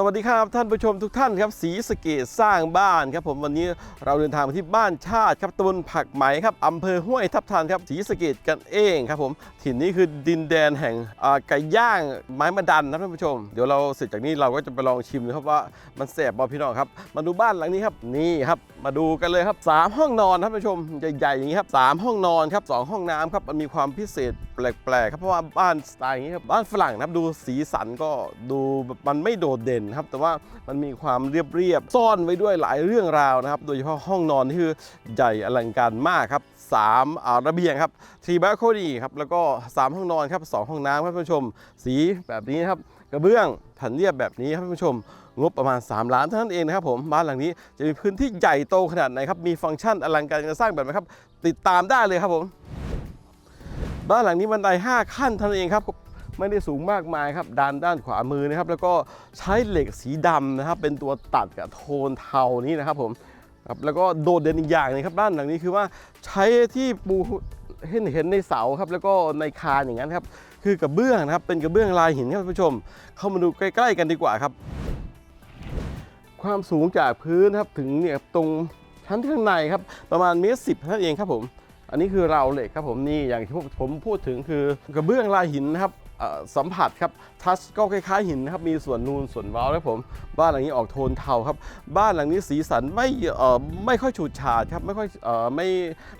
สวัสดีครับท่านผู้ชมทุกท่านครับสีสเกตสร้างบ้านครับผมวันนี้เราเดินทางมาที่บ้านชาติครับตำบลผักไหมครับอำเภอห้วยทับทันครับสีสเกตกันเองครับผมถิ่นนี้คือดินแดนแห่งไก่ย่างไม้มะดันนะท่านผู้ชม เดี๋ยวเราเสร็จจากนี้เราก็จะไปลองชิมนะครับว่ามันแสบบ่พี่น้องครับมาดูบ้านหลังนี้ครับนี่ครับมาดูกันเลยครับสามห้องนอนท่านผู้ชมใหญ่ๆอย่างนี้ครับสามห้องนอนครับสองห้องน้ำครับมันมีความพิเศษแปลกๆครับเพราะว่าบ้านสไตล์อย่างนี้ครับบ้านฝรั่งนะครับดูสีสันก็ดูแบบมันไม่โดดเด่นครับ แต่ว่ามันมีความเรียบๆซ่อนไว้ด้วยหลายเรื่องราวนะครับ โดยเฉพาะห้องนอนที่คือใหญ่อลังการมากครับสามอ่าระเบียงครับทีบ a โคดีครับแล้วก็สามห้องนอนครับสองห้องน้ำครับท่านผู้ชม สีแบบนี้ครับกระเบื้องแผ่นเรียบแบบนี้ครับท่านผู้ชม งบประมาณ 3 ล้านเท่านั้นเองนะครับผมบ้านหลังนี้จะมีพื้นที่ใหญ่โตขนาดไหนครับมีฟังก์ชันอลังการงานสร้างแบบไหนครับ ติดตามได้เลยครับผมบ้านหลังนี้บันได 5 ขั้นเท่านั้นเองครับไม่ได้สูงมากมายครับด้านด้านขวามือนะครับ แล้วก็ใช้เหล็กสีดำนะครับ เป็นตัวตัดกับโทนเทานี้นะครับผมครับแล้วก็โดดเด่นอีกอย่างนึงครับบ้านหลังนี้คือว่าใช้ที่ปูเห็นเห็นในเสาครับ แล้วก็ในคานอย่างนั้นครับ คือกระเบื้องนะครับเป็นกระเบื้องลายหินครับท่านผู้ชม เข้ามาดูใกล้ ๆ กันดีกว่าครับ ความสูงจากพื้นนะครับถึงเนี่ยตรงชั้นข้างในครับประมาณเมตรสิบนั่นเองครับผม อันนี้คือราวเหล็กครับผมนี่อย่างที่ผมพูดถึงคือกระเบื้องลายหินนะครับสัมผัสครับทัชก็คล้ายๆหินนะครับมีส่วนนูนส่วนเว้าครับผม บ้านหลังนี้ออกโทนเทาครับ บ้านหลังนี้สีสันไม่เอ่อไม่ค่อยฉูดฉาดครับไม่ค่อยเอ่อไม่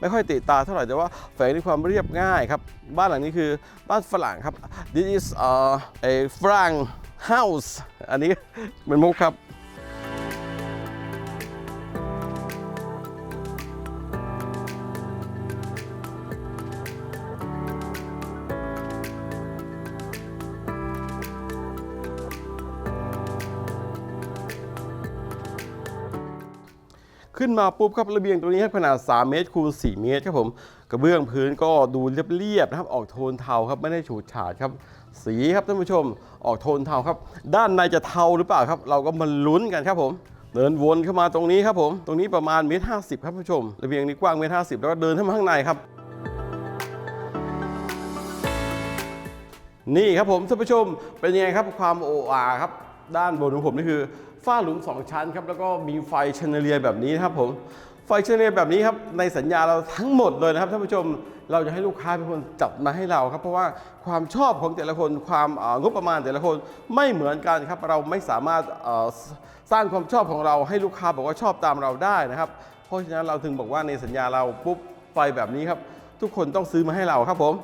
ไม่ค่อยเตะตาเท่าไหร่แต่ว่าแฝงในความเรียบง่ายครับ บ้านหลังนี้คือบ้านฝรั่งครับ this is uh, a ฝรั่ง house อันนี้เป็นมุกครับ ขึ้นมาปุ๊บครับระเบียงตัวนี้ครับขนาด 3 เมตรคูณ4เมตรครับผมกระเบื้องพื้นก็ดูเรียบๆนะครับออกโทนเทาครับไม่ได้ฉูดฉาดครับสีครับท่านผู้ชมออกโทนเทาครับ ด้านในจะเทาหรือเปล่าครับ เราก็มาลุ้นกันครับผมเดินวนเข้ามาตรงนี้ครับผมตรงนี้ประมาณเมตรห้าสิบครับท่านผู้ชมระเบียงนี้กว้างเมตรห้าสิบแล้วก็เดินเข้ามาข้างในครับ นี่ครับผมท่านผู้ชมเป็นยังไงครับความโออาครับด้านบนของผมนี่คือ ฝ้าหลุม 2 ชั้นครับแล้วก็มีไฟแชนเดอเลีย์แบบนี้นะครับผมไฟแชนเดอเลีย์แบบนี้ครับในสัญญาเราทั้งหมดเลยนะครับท่านผู้ชมเราจะให้ลูกค้าเป็นคนจัดมาให้เราครับเพราะว่าความชอบของแต่ละคนความงบประมาณแต่ละคนไม่เหมือนกันครับเราไม่สามารถสร้างความชอบของเราให้ลูกค้าบอกว่าชอบตามเราได้นะครับ เพราะฉะนั้นเราถึงบอกว่าในสัญญาเราปุ๊บไฟแบบนี้ครับทุกคนต้องซื้อมาให้เราครับผม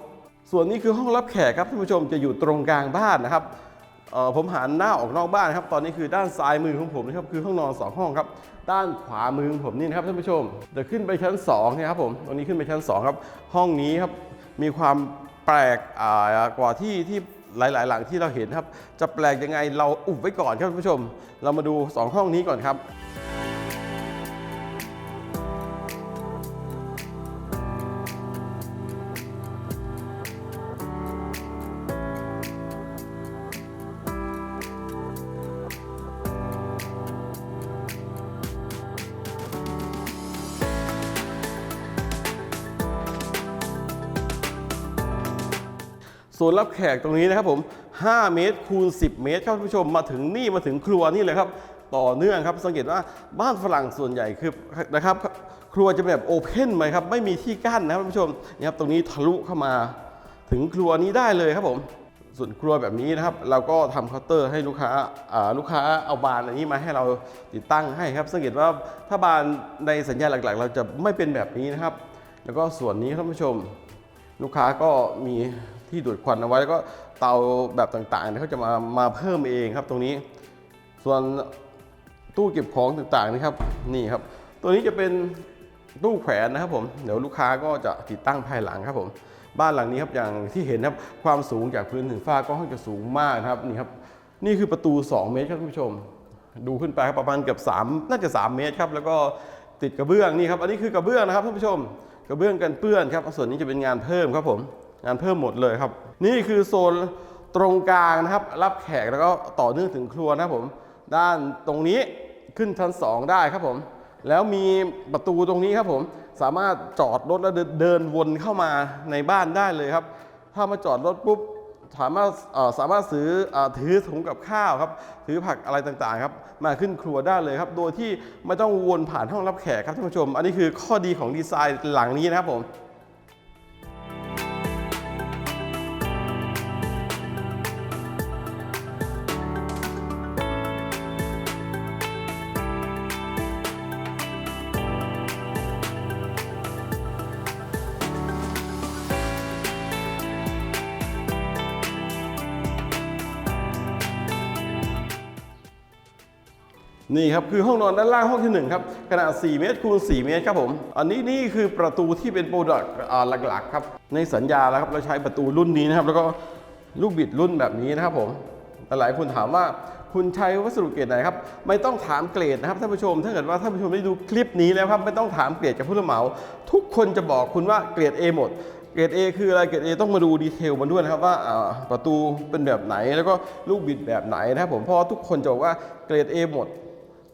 ส่วนนี้คือห้องรับแขกครับท่านผู้ชมจะอยู่ตรงกลางบ้านนะครับ ผมหันหน้าออกนอกบ้านครับ ตอนนี้คือด้านซ้ายมือของผมนะครับคือห้องนอน 2 ห้องครับ ด้านขวามือของผมนี่นะครับท่านผู้ชมเดี๋ยวขึ้นไปชั้น2นะครับผมตรงนี้ขึ้นไปชั้น 2 ครับ ห้องนี้ครับมีความแปลกกว่าที่ที่หลาย ๆ หลังที่เราเห็นครับ จะแปลกยังไงเราอุบไว้ก่อนครับท่านผู้ชม เรามาดู 2 ห้องนี้ก่อนครับ ส่วนรับแขกตรงนี้นะครับผม5เมตรคูณ 10 เมตรครับท่านผู้ชมมาถึงนี่มาถึงครัวนี่เลยครับต่อเนื่องครับสังเกตว่าบ้านฝรั่งส่วนใหญ่คือนะครับครัวจะเป็นแบบโอเพนไหมครับไม่มีที่กั้นนะครับท่านผู้ชมนี่ครับตรงนี้ทะลุเข้ามา ถึงครัวนี้ได้เลยครับผมส่วนครัวแบบนี้นะครับ เราก็ทำเคาน์เตอร์ให้ลูกค้าาลูกค้าเอาบานอันนี้มาให้เราติดตั้งให้ครับสังเกตว่าถ้าบานในสัญญาหลักๆ เราจะไม่เป็นแบบนี้นะครับ แล้วก็ส่วนนี้ท่านผู้ชม ลูกค้าก็มี ที่ดูดควันเอาไว้แล้วก็เตาแบบต่างๆเขาจะมามาเพิ่มเองครับตรงนี้ ส่วนตู้เก็บของต่างๆนะครับนี่ครับ ตัวนี้จะเป็นตู้แขวนนะครับผมเดี๋ยวลูกค้าก็จะติดตั้งภายหลังครับผมบ้านหลังนี้ครับอย่างที่เห็นนะครับความสูงจากพื้นถึงฟ้าก็ค่อนข้างจะสูงมากนะครับนี่ครับนี่คือประตู 2 เมตรครับท่านผู้ชม ดูขึ้นไปครับประมาณเกือบ3น่าจะ 3 เมตรครับแล้วก็ติดกระเบื้องนี่ครับอันนี้คือกระเบื้องนะครับท่านผู้ชม กระเบื้องกันเปื้อนครับส่วนนี้จะเป็นงานเพิ่มครับผม งานเพิ่มหมดเลยครับ นี่คือโซนตรงกลางนะครับ รับแขกแล้วก็ต่อเนื่องถึงครัวนะครับผม ด้านตรงนี้ขึ้นชั้น 2 ได้ครับผม แล้วมีประตูตรงนี้ครับผมสามารถจอดรถแล้วเดินวนเข้ามาในบ้านได้เลยครับ ถ้ามาจอดรถปุ๊บสามารถสามารถซื้ออถือถุงกับข้าวครับถือผักอะไรต่างๆครับมาขึ้นครัวได้เลยครับ โดยที่ไม่ต้องวนผ่านห้องรับแขกครับท่านผู้ชม อันนี้คือข้อดีของดีไซน์หลังนี้นะครับผม นี่ครับคือห้องนอนด้านล่างห้องที่หนึ่งครับ ขนาด 4 เมตรคูณ 4 เมตรครับผม อันนี้นี่คือประตูที่เป็นโปรดักต์หลักๆครับ ในสัญญาแล้วครับเราใช้ประตูรุ่นนี้นะครับ แล้วก็ลูกบิดรุ่นแบบนี้นะครับผมแต่หลายคนถามว่าคุณใช้วัสดุเกรดไหนครับ ไม่ต้องถามเกรดนะครับท่านผู้ชม ถ้าเกิดว่าท่านผู้ชมได้ดูคลิปนี้แล้วครับ ไม่ต้องถามเกรดกับผู้รับเหมา ทุกคนจะบอกคุณว่าเกรด A หมดเกรด A คืออะไร เกรด A ต้องมาดูดีเทลมันด้วยนะครับว่าอ่าประตูเป็นแบบไหนแล้วก็ลูกบิดแบบไหนนะครับผมเพราะทุกคนจะบอกว่าเกรด A หมด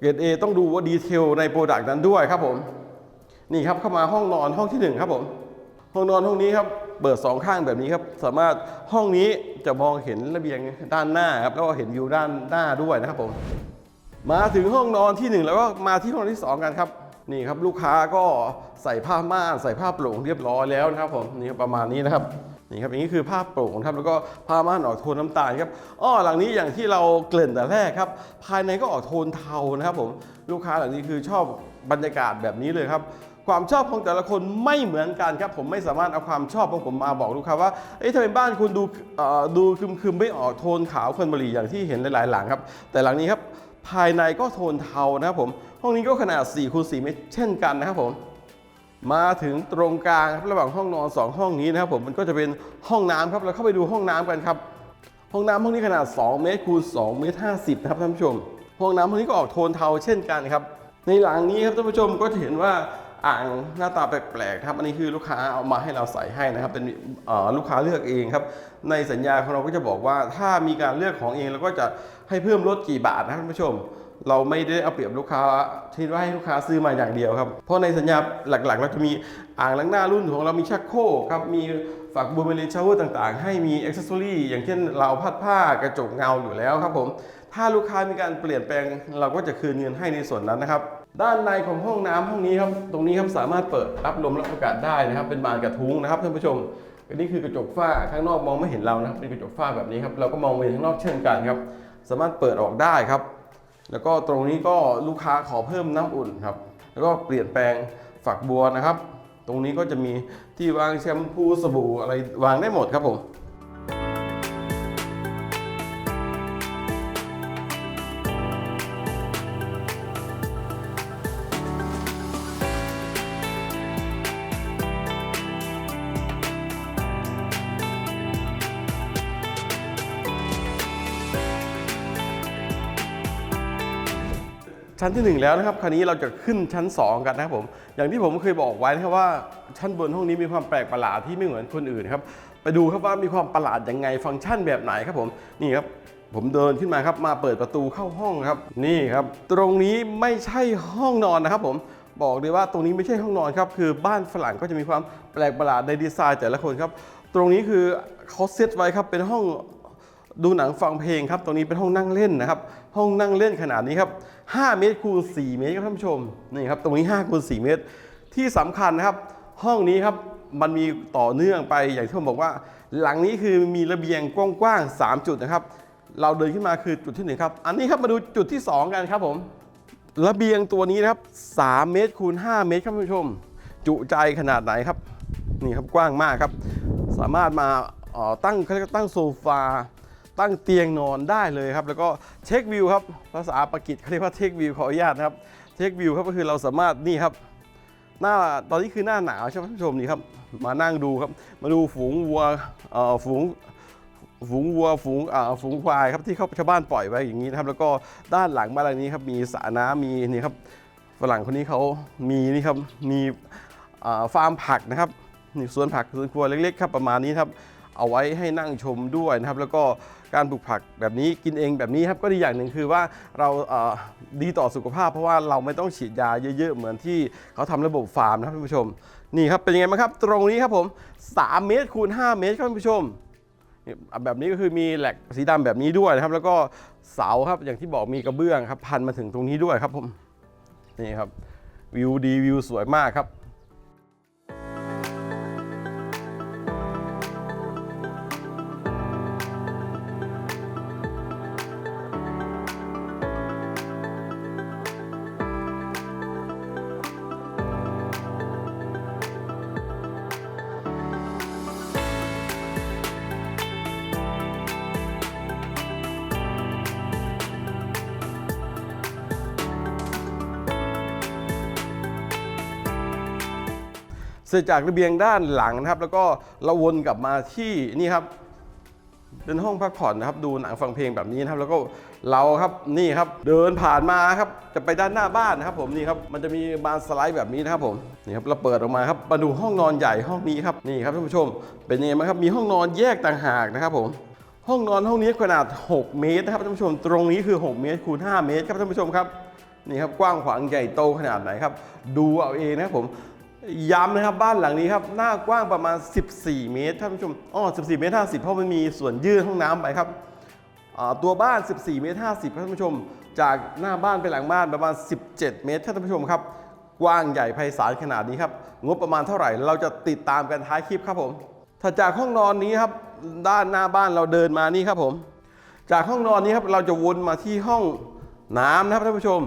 เกรด A ต้องดูว่าดีเทลในโปรดักต์นั้นด้วยครับผม นี่ครับเข้ามาห้องนอนห้องที่หนึ่งครับผม ห้องนอนห้องนี้ครับ เปิดสองข้างแบบนี้ครับ สามารถห้องนี้จะมองเห็นระเบียงด้านหน้าครับ แล้วก็เห็นวิวด้านหน้าด้วยนะครับผม มาถึงห้องนอนที่หนึ่งแล้วก็มาที่ห้องที่สองกันครับ นี่ครับลูกค้าก็ใส่ผ้าม่านใส่ผ้าโปร่งเรียบร้อยแล้วนะครับผม นี่ประมาณนี้นะครับ นี่ครับอย่างนี้คือผ้าโปร่งครับแล้วก็ผ้าม่านออกโทนน้ำตาลครับอ้อหลังนี้อย่างที่เราเกริ่นแต่แรกครับ ภายในก็ออกโทนเทานะครับผมลูกค้าหลังนี้คือชอบบรรยากาศแบบนี้เลยครับความชอบของแต่ละคนไม่เหมือนกันครับ ผมไม่สามารถเอาความชอบของผมมาบอกลูกค้าว่าเอ้ยทำไมบ้านคุณดูดูคึมๆไม่ออกโทนขาวคนบรีอย่างที่เห็นหลายๆ หลังครับ แต่หลังนี้ครับภายในก็โทนเทานะครับผมห้องนี้ก็ขนาด4คูณ4เมตรเช่นกันนะครับผม มาถึงตรงกลางครับระหว่างห้องนอน 2 ห้องนี้นะครับผมมันก็จะเป็นห้องน้ำครับเราเข้าไปดูห้องน้ำกันครับ ห้องน้ำห้องนี้ขนาด 2 เมตรคูณ2เมตร50นะครับท่านผู้ชม ห้องน้ำห้องนี้ก็ออกโทนเทาเช่นกันครับในหลังนี้ครับท่านผู้ชมก็จะเห็นว่าอ่างหน้าตาแปลกๆครับอันนี้คือลูกค้าเอามาให้เราใส่ให้นะครับเป็นลูกค้าเลือกเองครับ ในสัญญาของเราก็จะบอกว่าถ้ามีการเลือกของเองเราก็จะให้เพิ่มลดกี่บาทนะครับท่านผู้ชม เราไม่ได้เอาเปรียบลูกค้าที่ว่าให้ลูกค้าซื้อมาอย่างเดียวครับ เพราะในสัญญาหลักๆ เราจะมีอ่างล้างหน้ารุ่นของเรามีชักโครกครับ มีฝักบัวเมลิชาวเวอร์ต่างๆ ให้มีอ็อกเซสซอรี่อย่างเช่นราวพัดผ้ากระจกเงาอยู่แล้วครับผม ถ้าลูกค้ามีการเปลี่ยนแปลง เราก็จะคืนเงินให้ในส่วนนั้นนะครับ ด้านในของห้องน้ำห้องนี้ครับ ตรงนี้ครับสามารถเปิดรับลมรับอากาศได้นะครับ เป็นบานกระทุ้งนะครับท่านผู้ชมอันนี้คือกระจกฝ้าข้างนอกมองไม่เห็นเรานะครับเป็นกระจกฝ้าแบบนี้ครับ เราก็มองไปข้างนอกเช่นกันครับ สามารถเปิดออกได้ครับ แล้วก็ตรงนี้ก็ลูกค้าขอเพิ่มน้ำอุ่นครับ แล้วก็เปลี่ยนแปลงฝักบัวนะครับ ตรงนี้ก็จะมีที่วางแชมพูสบู่อะไรวางได้หมดครับผม ชั้นที่ 1 แล้วนะครับ คราวนี้เราจะขึ้นชั้น 2 กันนะครับผม อย่างที่ผมเคยบอกไว้นะครับว่าชั้นบนห้องนี้มีความแปลกประหลาดที่ไม่เหมือนคนอื่นครับ ไปดูครับว่ามีความประหลาดยังไง ฟังก์ชันแบบไหนครับผม นี่ครับ ผมเดินขึ้นมาครับ มาเปิดประตูเข้าห้องครับ นี่ครับ ตรงนี้ไม่ใช่ห้องนอนนะครับผมบอกเลยว่าตรงนี้ไม่ใช่ห้องนอนครับ คือบ้านฝรั่งก็จะมีความแปลกประหลาดในดีไซน์แต่ละคนครับ ตรงนี้คือเขาเซตไว้ครับเป็นห้อง ดูหนังฟังเพลงครับ ตรงนี้เป็นห้องนั่งเล่นนะครับ ห้องนั่งเล่นขนาดนี้ครับ5เมตรคูณ4เมตรครับท่านผู้ชมนี่ครับตรงนี้5คูณ4เมตร ที่สำคัญนะครับ ห้องนี้ครับมันมีต่อเนื่องไปอย่างที่ผมบอกว่า หลังนี้คือมีระเบียงกว้างๆ3จุดนะครับ เราเดินขึ้นมาคือจุดที่หนึ่งครับอันนี้ครับมาดูจุดที่ 2 กันครับผมระเบียงตัวนี้นะครับ3เมตรคูณ5เมตรครับท่านผู้ชม จุใจขนาดไหนครับนี่ครับกว้างมากครับ สามารถมาออตั้งเขาเรียกตั้งโซฟา ตั้งเตียงนอนได้เลยครับ แล้วก็เช็ควิวครับ ภาษาปากีสเขาเรียกว่าเช็ควิวขออนุญาตนะครับ เช็ควิวครับก็คือเราสามารถนี่ครับ หน้าตอนนี้คือหน้าหนาวใช่ไหมท่านผู้ชมนี่ครับ มานั่งดูครับ มาดูฝูงวัวเอ่อฝูงฝูงวัวฝูงอ่าฝูงควายครับที่เขาชาวบ้านปล่อยไว้อย่างนี้นะครับ แล้วก็ด้านหลังบ้านหลังนี้ครับมีสระน้ำมีนี่ครับฝรั่งคนนี้เขามีนี่ครับมีฟาร์มผักนะครับนี่สวนผักสวนครัวเล็กๆครับประมาณนี้ครับ เอาไว้ให้นั่งชมด้วยนะครับ แล้วก็การปลูกผักแบบนี้กินเองแบบนี้ครับก็ดีอย่างหนึ่งคือว่าเราเดีต่อสุขภาพ เพราะว่าเราไม่ต้องฉีดยาเยอะๆ เหมือนที่เขาทำระบบฟาร์มนะครับท่านผู้ชม นี่ครับเป็นยังไงบ้างครับ ตรงนี้ครับผม 3 เมตรคูณ5เมตรครับท่านผู้ชมแบบนี้ก็คือมีแหลกสีดำแบบนี้ด้วยนะครับ แล้วก็เสาครับอย่างที่บอกมีกระเบื้องครับพันมาถึงตรงนี้ด้วยครับผมนี่ครับวิวดีวิวสวยมากครับ เสร็จจากระเบียงด้านหลังนะครับ แล้วก็เราวนกลับมาที่นี่ครับ เป็นห้องพักผ่อนนะครับ ดูหนังฟังเพลงแบบนี้นะครับ แล้วก็เราครับนี่ครับ เดินผ่านมาครับจะไปด้านหน้าบ้านนะครับ ผมนี่ครับมันจะมีบานสไลด์แบบนี้นะครับผมนี่ครับเราเปิดออกมาครับมาดูห้องนอนใหญ่ห้องนี้ครับนี่ครับท่านผู้ชม เป็นยังไงบ้างครับมีห้องนอนแยกต่างหากนะครับผมห้องนอนห้องนี้ขนาด 6 เมตรนะครับท่านผู้ชมตรงนี้คือ 6 เมตรคูณ5เมตรครับท่านผู้ชมครับนี่ครับกว้างขวางใหญ่โตขนาดไหนครับ ดูเอาเองนะครับผม ย้ำนะครับบ้านหลังนี้ครับหน้ากว้างประมาณ 14 เมตรท่านผู้ชมอ๋อ14 เมตร 50 เพราะมันมีส่วนยื่นห้องน้ำไปครับตัวบ้าน 14 เมตร 50ท่านผู้ชม จากหน้าบ้านไปหลังบ้านประมาณ 17 เมตรท่านผู้ชมครับ กว้างใหญ่ไพศาลขนาดนี้ครับ งบประมาณเท่าไหร่ เราจะติดตามกันท้ายคลิปครับผมถ้าจากห้องนอนนี้ครับ ด้านหน้าบ้านเราเดินมานี่ครับผม จากห้องนอนนี้ครับเราจะวนมาที่ห้องน้ำนะครับท่านผู้ชม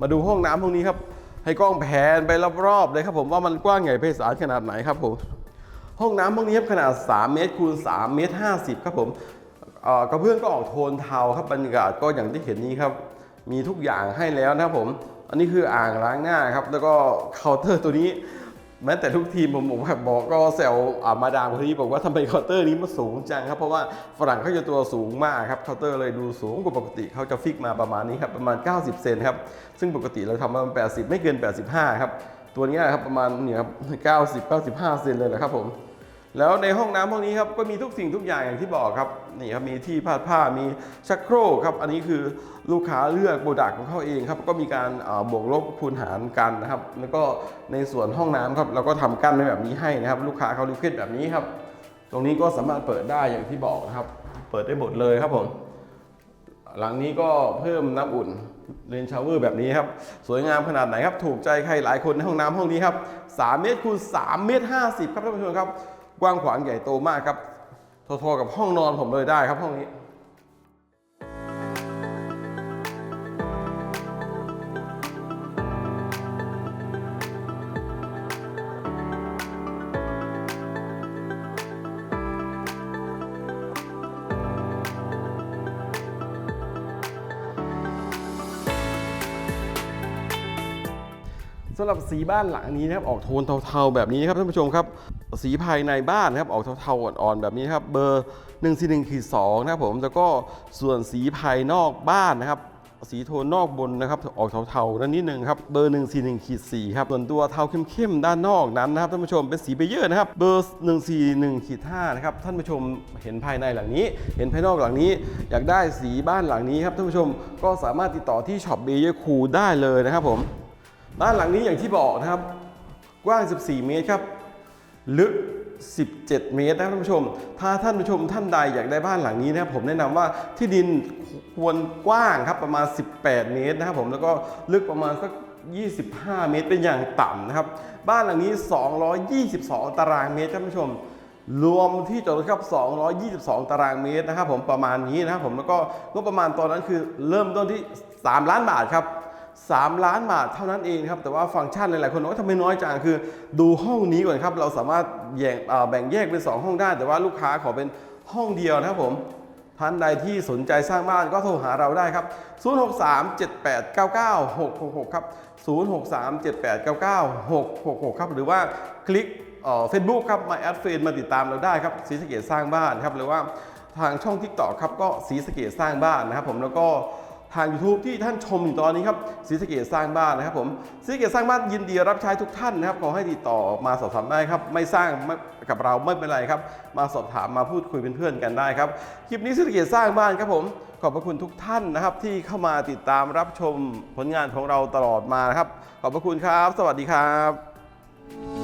มาดูห้องน้ำห้องนี้ครับ ให้กล้องแผนไปรอบๆเลยครับผมว่ามันกว้างใหญ่ไพศาลขนาดไหนครับผมห้องน้ำห้องนี้ขนาด 3 เมตรคูณ3เมตร50 ครับผมกระเบื้องก็ออกโทนเทาครับบรรยากาศก็อย่างที่เห็นนี้ครับ มีทุกอย่างให้แล้วนะครับผม อันนี้คืออ่างล้างหน้าครับ แล้วก็เคาน์เตอร์ตัวนี้ แม้แต่ทุกทีมผมผมบอกก็แซวมาดามคนนี้บอกว่าทำไมเคาน์เตอร์นี้มันสูงจังครับ เพราะว่าฝรั่งเขาจะตัวสูงมากครับเคาน์เตอร์เลยดูสูงกว่าปกติเขาจะฟิกมาประมาณนี้ครับประมาณ 90 เซนครับซึ่งปกติเราทำมาประมาณ80 ไม่เกิน 85 ครับ ตัวนี้ครับประมาณเนี่ยครับ90 95 เซนเลยแหละครับผม แล้วในห้องน้ำห้องนี้ครับก็มีทุกสิ่งทุกอย่างอย่างที่บอกครับนี่ครับมีที่พาดผ้ามีชักโครกครับอันนี้คือลูกค้าเลือกโปรดักต์ของเขาเองครับก็มีการาบวกลบคูณหารกันนะครับ แล้วก็ในส่วนห้องน้ำครับเราก็ทำกั้นไว้แบบนี้ให้นะครับ ลูกค้าเขารีเควสแบบนี้ครับ ตรงนี้ก็สามารถเปิดได้อย่างที่บอกนะครับ เปิดได้หมดเลยครับผมหลังนี้ก็เพิ่มน้ำอุ่นเลนชาวเวอร์แบบนี้ครับ สวยงามขนาดไหนครับ ถูกใจใครหลายคนในห้องน้ำห้องนี้ครับ3เมตรคูณ3เมตร50 ครับท่านผู้ชมครับ กว้างขวางใหญ่โตมากครับทอๆกับห้องนอนผมเลยได้ครับห้องนี้สำหรับสีบ้านหลังนี้นะครับออกโทนเทาๆแบบนี้นะครับท่านผู้ชมครับ สีภายในบ้านนะครับออกเทาๆอ่อนๆแบบนี้ครับเบอร์1 4 1ขีด2นะครับผมแล้วก็ส่วนสีภายนอกบ้านนะครับ สีโทนนอกบนนะครับออกเทาๆนั่นนิดนึงครับเบอร์ 1 4 1ขีด4ครับส่วนตัวเทาเข้มๆด้านนอกนั้นนะครับท่านผู้ชมเป็นสีเบเยอร์นะครับเบอร์ 1 4 1ขีด5นะครับท่านผู้ชมเห็นภายในหลังนี้ เห็นภายนอกหลังนี้ อยากได้สีบ้านหลังนี้ครับท่านผู้ชมก็สามารถติดต่อที่ช็อปเบเยอร์คูได้เลยนะครับผมบ้านหลังนี้อย่างที่บอกนะครับกว้าง 14 เมตรครับ ลึก 17 เมตรนะครับท่านผู้ชม ถ้าท่านผู้ชมท่านใดอยากได้บ้านหลังนี้นะครับผมแนะนำว่าที่ดินควรกว้างครับประมาณ 18 เมตรนะครับผมแล้วก็ลึกประมาณสัก25 เมตรเป็นอย่างต่ำนะครับ บ้านหลังนี้ 222 ตารางเมตรท่านผู้ชม รวมที่จอดรถครับ 222 ตารางเมตรนะครับผมประมาณนี้นะครับผมแล้วก็งบประมาณตอนนั้นคือเริ่มต้นที่ 3 ล้านบาทครับ 3 ล้านบาทเท่านั้นเองครับแต่ว่าฟังก์ชันหลายๆคนบอกว่าทำไมน้อยจังคือดูห้องนี้ก่อนครับเราสามารถแยกแบ่งแยกเป็น 2 ห้องได้ แต่ว่าลูกค้าขอเป็นห้องเดียวนะครับผมท่านใดที่สนใจสร้างบ้านก็โทรหาเราได้ครับ 0637899666 ครับ 0637899666 ครับ หรือว่าคลิกเฟซบุ๊กครับมาแอดเฟนมาติดตามเราได้ครับสีสเกตสร้างบ้านครับ หรือว่าทางช่องทิกตอกครับก็สีสเกตสร้างบ้านนะครับผมแล้วก็ ทาง YouTube ที่ท่านชมอยู่ตอนนี้ครับศรีสะเกดสร้างบ้านนะครับผมศรีสะเกดสร้างบ้านยินดีรับใช้ทุกท่านนะครับขอให้ติดต่อมาสอบถามได้ครับ ไม่สร้างกับเราไม่เป็นไรครับ มาสอบถามมาพูดคุยเป็นเพื่อนกันได้ครับคลิปนี้ศรีสะเกดสร้างบ้านครับผมขอบพระคุณทุกท่านนะครับที่เข้ามาติดตามรับชมผลงานของเราตลอดมานะครับ ขอบพระคุณครับ สวัสดีครับ